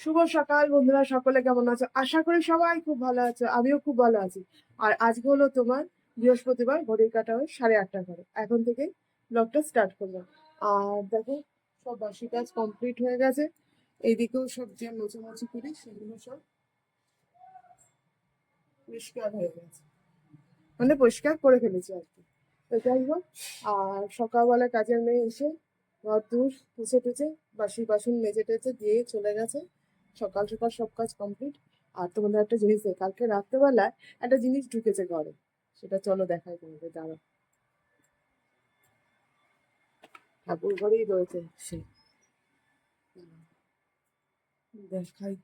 শুভ সকাল, বন্ধুরা সকলে কেমন আছো? আশা করি সবাই খুব ভালো আছো, আমিও খুব ভালো আছি। আর আজকে হলো তোমার বৃহস্পতিবার, ঘড়ির কাটা হয় সাড়ে আটটা করে এখন থেকে ব্লগটা স্টার্ট করব। আর দেখো, সব বাসি কাজ কমপ্লিট হয়ে গেছে। এইদিকেও সব যে মোছামুছি করি, সেগুলো সব পরিষ্কার হয়ে গেছে। মানে পরিষ্কার করে ফেলেছি আর কি। তো যাই হোক, আর সকালবেলা কাজের মেয়ে এসে ঘর দূর টুচে টুচে বাসি বাসন মেজে টেজে দিয়ে চলে গেছে। সকাল সকাল সব কাজ কমপ্লিট আর তোমাদের একটা জিনিস কালকে রাত্রেবেলায় একটা জিনিস ঢুকেছে ঘরে। সেটা চলো দেখাই তোমাদের দাঁড়া ঠাকুর ঘরেই রয়েছে সে। দেখাই।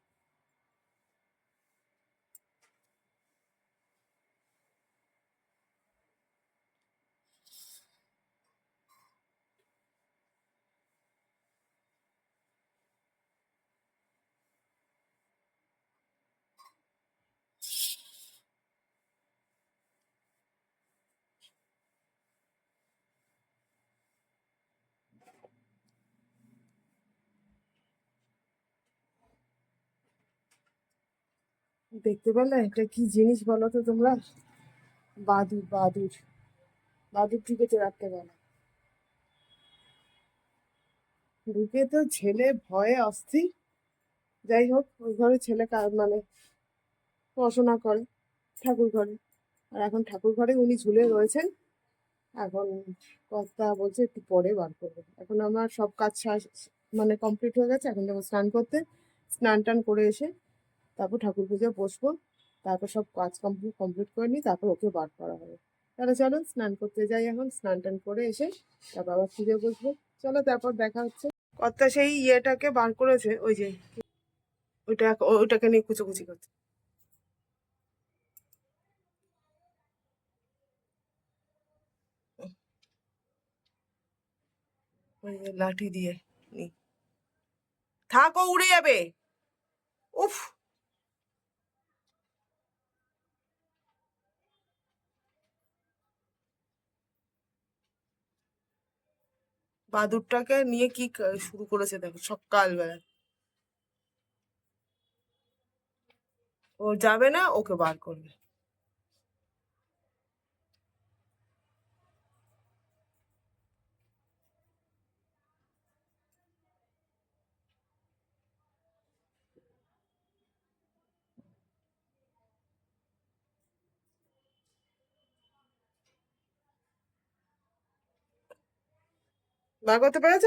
দেখতে পেলে? এটা কি জিনিস বলো তো তোমরা? বাদুর বাদুর বাদুর ঢুকেছে রাত্রেবেলা ঢুকে তো ছেলে ভয়ে অস্থির। যাই হোক, ওই ঘরে ছেলে মানে পড়াশোনা করে ঠাকুর ঘরে। আর এখন ঠাকুর ঘরে উনি ঝুলে রয়েছেন। এখন কর্তা বলছে, একটু পরে বার করবে। এখন আমার সব কাজ মানে কমপ্লিট হয়ে গেছে। এখন যাব স্নান করতে। স্নান টান করে এসে তারপর ঠাকুর পুজো বসবো, তারপর সব কাজ কমপ্লিট কমপ্লিট করে নিই তারপর ওকে বার করা হবে। তাহলে চলো স্নান করতে যাই এখন, স্নান টান করে এসে তারপর আবার পুজো বসবো। চলো তারপর দেখা হচ্ছে। কর্তা সেই ইয়েটাকে বার করেছে, ওই যে ওইটা, ওইটাকে নিয়ে কুচোকুচি করছে। ওই লাঠি দিয়ে নি। থাকো উড়ে যাবে। উফ! বাদুরটাকে নিয়ে কি শুরু করেছে দেখো সকালবেলা। ও যাবে না ওকে বার করবে। বার করতে পেরেছ?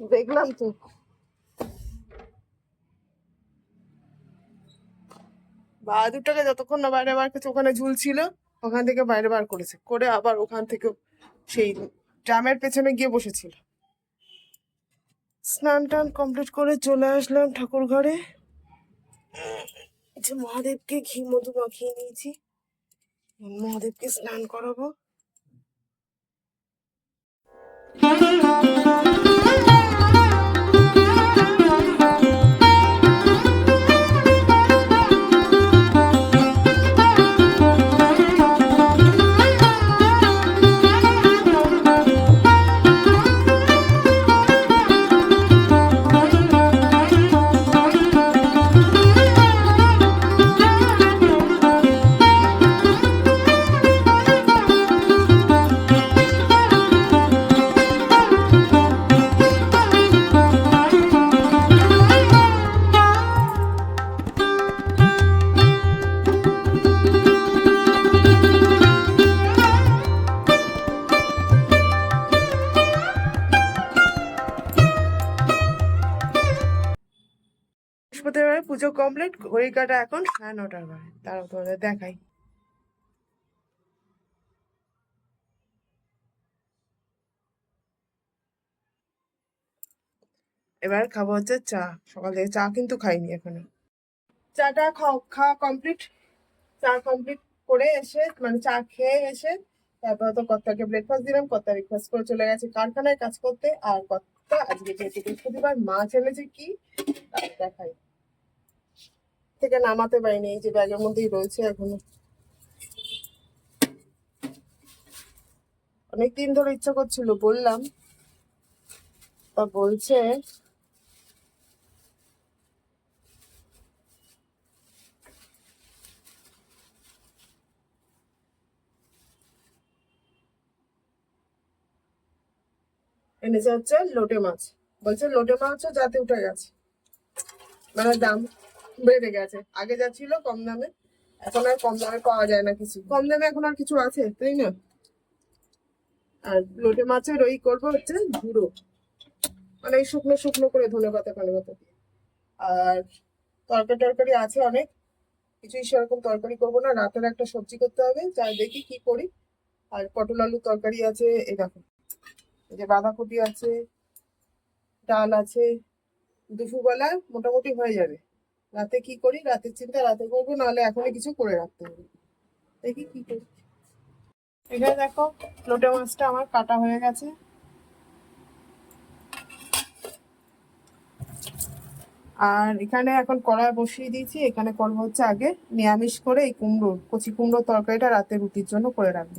দেখলাম তো। বাহাদুরটাকে যতক্ষণ না বাইরে বার করছে ওখানে ঝুলছিল ওখান থেকে বাইরে বার করেছে। করে আবার ওখান থেকে সেই ড্রামের পেছনে গিয়ে বসেছিল। স্নান টান কমপ্লিট করে চলে আসলাম ঠাকুর ঘরে যে মহাদেবকে ঘি মধু মাখিয়ে নিয়েছি। মহাদেবকে স্নান করাবো। কমপ্লিট ঘড়ি কাটা এখন সাড়ে নটার বারে তারও তোমাদের দেখাই। এবার খাব হচ্ছে চা। সকাল থেকে চা কিন্তু খাইনি এখনও। চাটা খাও, খাওয়া কমপ্লিট চা কমপ্লিট করে এসে মানে চা খেয়ে এসে, তারপর তো কর্তাকে ব্রেকফাস্ট দিলাম। কর্তা রিকোয়েস্ট করে চলে গেছে কারখানায় কাজ করতে। আর কর্তা আজকে যেহেতু বৃহস্পতিবার মাছ এনেছে কি? দেখাই। থেকে নামাতে পারিনি, এই যে ব্যাগের মধ্যেই রয়েছে এখনও। অনেক দিন ধরে ইচ্ছা করছিল, বললাম। তা বলছে, এনেছে হচ্ছে লোটে মাছ। বলছে লোটে মাছও যাতে উঠে গেছে। মানে দাম। বেড়ে গেছে। আগে যা ছিল কম দামে, এখন আর কম দামে পাওয়া যায় না কিছু। কম দামে এখন আর কিছু আছে, তাই না? আর লোটে মাছের ওই করব হচ্ছে গুঁড়ো। মানে এই শুকনো শুকনো করে ধনে পাতা কানে পাতা দিয়ে। আর তরকারি টরকারি আছে অনেক। কিছুই সেরকম তরকারি করব না। রাতের একটা সবজি করতে হবে, যাই দেখি কি করি। আর পটল আলুর তরকারি আছে, এই দেখো। এই যে বাঁধাকপি আছে, ডাল আছে, দুপুরবেলা মোটামুটি হয়ে যাবে। রাতে কি করি? রাতের চিন্তা রাতে করব, নাহলে এখনই কিছু করে রাখতে হবে। দেখি কি করি। এখানে দেখো, লোটে মাছটা আমার কাটা হয়ে গেছে। আর এখানে এখন কড়াই বসিয়ে দিয়েছি। এখানে করব হচ্ছে আগে নিরামিষ করে এই কুমড়ো, কচি কুমড়োর তরকারিটা রাতে রুটির জন্য করে রাখব।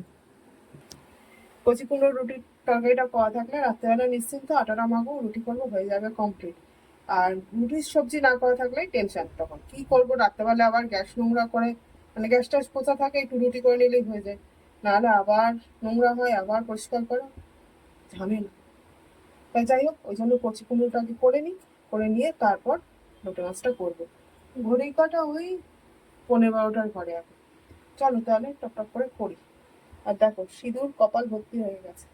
কচি কুমড়োর রুটির তরকারিটা পাওয়া থাকলে রাত্রেবেলা নিশ্চিন্ত আটাটা মাখবো, রুটি করব, হয়ে যাবে কমপ্লিট আর রুটির সবজি না করা থাকলে টেনশন তখন। কি করব? রাত্রেবেলা আবার গ্যাস নোংরা করে মানে গ্যাস ট্যাস পোছা থাকে? একটু রুটি করে নিলেই হয়ে যায়। নাহলে আবার নোংরা হয়, আবার পরিষ্কার করা। ঝামেলা। তাই যাই হোক, ওই জন্য কচি কুমড়োটাকে করে নিই, করে নিয়ে তারপর লোটে মাছটা করব। ঘড়ি কটা ওই পনেরো বারোটার ঘরে এখন। চলো তাহলে টপ টপ করে করি। আর দেখো, সিঁদুর কপাল ভর্তি হয়ে গেছে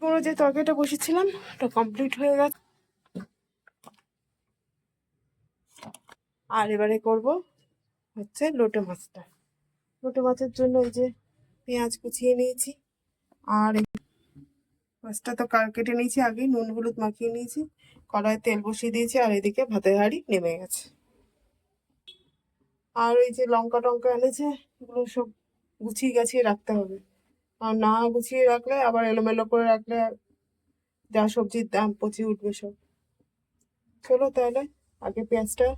পুরো যে তরকারিটা বসেছিলাম, ওটা কমপ্লিট হয়ে গেছে। আর এবারে করব হচ্ছে লোটে মাছটা। লোটে মাছের জন্য এই যে পেঁয়াজ কুচিয়ে নিয়েছি, আর মাছটা তো কার কেটে নিয়েছি আগে, নুন হলুদ মাখিয়ে নিয়েছি কড়াই তেল বসিয়ে দিয়েছি, আর এদিকে ভাতের হাঁড়ি নেমে গেছে। আর ওই যে লঙ্কা টঙ্কা এনেছে, এগুলো সব গুছিয়ে গাছিয়ে রাখতে হবে। আর না গুছিয়ে রাখলে, আবার এলোমেলো করে রাখলে যা সবজির দাম পচে উঠবে সব। চলো তাহলে, আগে পেঁয়াজটা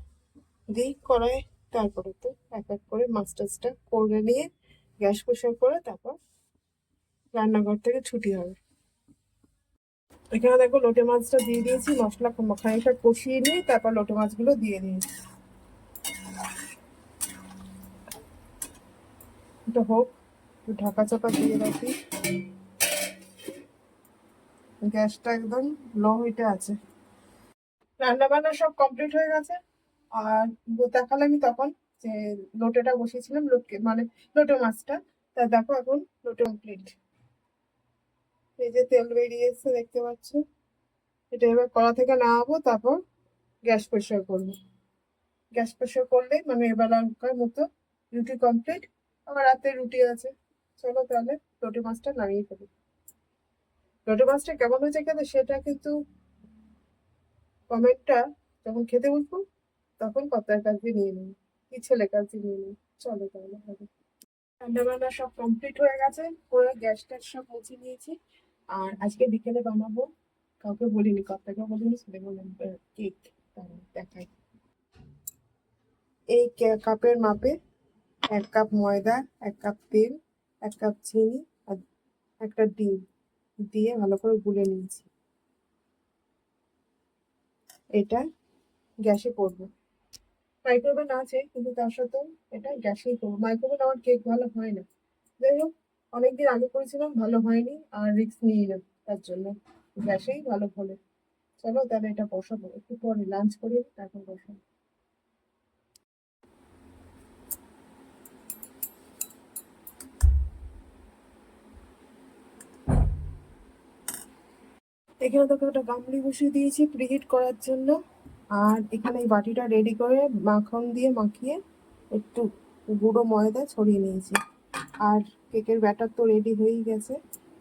দিই কড়াই তারপরে তো এক এক করে মাছ টাছটা করে নিয়ে গ্যাস পরিষ্কার করে তারপর রান্নাঘর থেকে ছুটি হবে। এখানে দেখো লোটে মাছটা দিয়ে দিয়েছি, মশলা খানিকটা কষিয়ে নিয়ে তারপর লোটে মাছগুলো দিয়ে দিয়েছি। এটা হোক। একটু ঢাকা চাপা দিয়ে রাখি। গ্যাসটা একদম লো হিটে আছে। রান্না বান্না সব কমপ্লিট হয়ে গেছে। আর দেখালে আমি তখন যে লোটেটা বসিয়েছিলাম, লোটকে মানে লোটে মাছটা, তা দেখো এখন লোটে কমপ্লিট এই যে তেল বেরিয়ে এসছে, দেখতে পাচ্ছ? এটা এবার কড়া থেকে নামাবো, তারপর গ্যাস পরিষ্কার করব। গ্যাস পরিষ্কার করলে মানে এবার মতো রুটি কমপ্লিট আবার রাতে রুটি আছে। চলো তাহলে লোটে মাছটা নামিয়ে ফেলি। লোটে মাছটা কেমন হয়েছে খেতে সেটা কিন্তু কমেন্টটা যখন খেতে বসবো, তখন কথার কাছে নিয়ে নিই কি ছেলে কাছে নিয়ে নিই চলো তাহলে হবে। রান্না বান্না সব কমপ্লিট হয়ে গেছে, পুরো গ্যাস ট্যাস সব মুছে নিয়েছি। আর আজকে বিকেলে বানাবো, কাউকে বলিনি কর্তাকে বলিনি ছেলে বললেন কেক দেখাই। এই কাপের মাপে এক কাপ ময়দা, এক কাপ তেল এক কাপ চিনি আর একটা ডিম দিয়ে ভালো করে গুলে নিয়েছি। এটা গ্যাসে করব। মাইক্রোওভেন আছে কিন্তু তার সাথেও এটা গ্যাসেই করব। মাইক্রোওভেন আমার কেক ভালো হয় না। যাই হোক, অনেকদিন আগে করেছিলাম, ভালো হয়নি আর রিস্ক নিই না তার জন্য। গ্যাসেই ভালো হলে। চলো তাহলে এটা বসাবো। একটু পরে লাঞ্চ করে তারপর বসাবো। এখানে তোকে একটা গামলি বসিয়ে দিয়েছি প্রিহিট করার জন্য। আর এখানে এই বাটিটা রেডি করে মাখন দিয়ে মাখিয়ে একটু গুঁড়ো ময়দা ছড়িয়ে নিয়েছি। আর কেকের ব্যাটার তো রেডি হয়েই গেছে।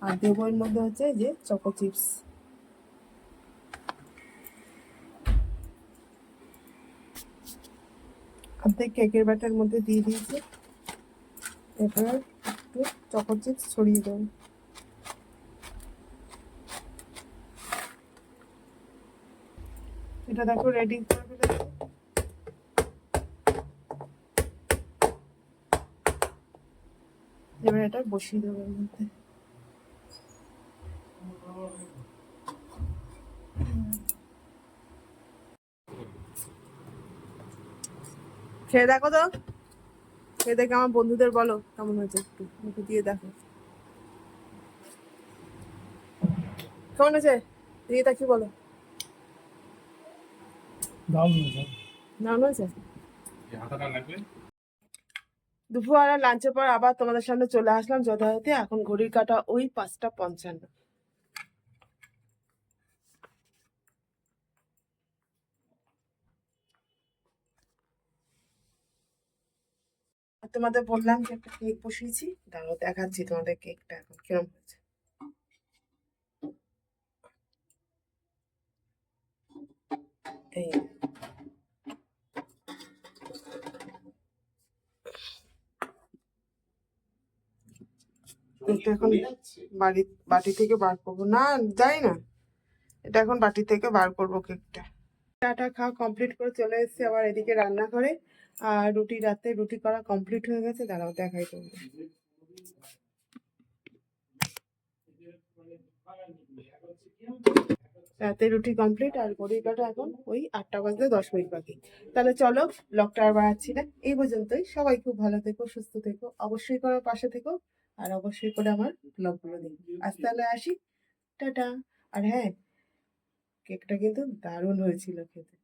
আর দেবো এর মধ্যে হচ্ছে যে চকো চিপস অর্ধেক কেকের ব্যাটার মধ্যে দিয়ে দিয়েছি। এবার একটু চকো চিপস ছড়িয়ে দেবো। এটা দেখো রেডি করে এবার এটা বসিয়ে দেবো এর মধ্যে। খেয়ে দেখো তো। খেয়ে দেখে আমার বন্ধুদের বলো, কেমন হয়েছে একটু? মুখে দিয়ে দেখো। কেমন হয়েছে? দিয়ে কি বলো। দারুণ হয়েছে দুপুরবেলা লাঞ্চের পর আবার তোমাদের সামনে চলে আসলাম যথারীতি এখন ঘড়ির কাটা ওই পাঁচটা পঞ্চান্ন। আর তোমাদের বললাম যে একটা কেক বসিয়েছি। দাঁড়াও দেখাচ্ছি তোমাদের কেকটা এখন কিরম হয়েছে। এই। এটা এখন বাড়ি, বাটি থেকে বার করব। না, যাই না। এটা এখন বাটি থেকে বার করব কেকটা। চাটা খাওয়া কমপ্লিট করে চলে এসেছি আবার এদিকে রান্না করে আর রুটি, রাতে রুটি করা কমপ্লিট হয়ে গেছে। দাঁড়াও, দেখাই তোমাদের রাতে রুটি কমপ্লিট আর ঘড়ির কাটা এখন ওই আটটা বাজতে দশ মিনিট বাকি। তাহলে চলো ব্লগটা আর বাড়াচ্ছি না। এই পর্যন্তই। সবাই খুব ভালো থেকো, সুস্থ থেকো, অবশ্যই করে পাশে থেকো আর অবশ্যই করে আমার ব্লগগুলো দেখো। আজ তাহলে আসি। টাটা। আর হ্যাঁ কেকটা কিন্তু দারুণ হয়েছিল খেতে।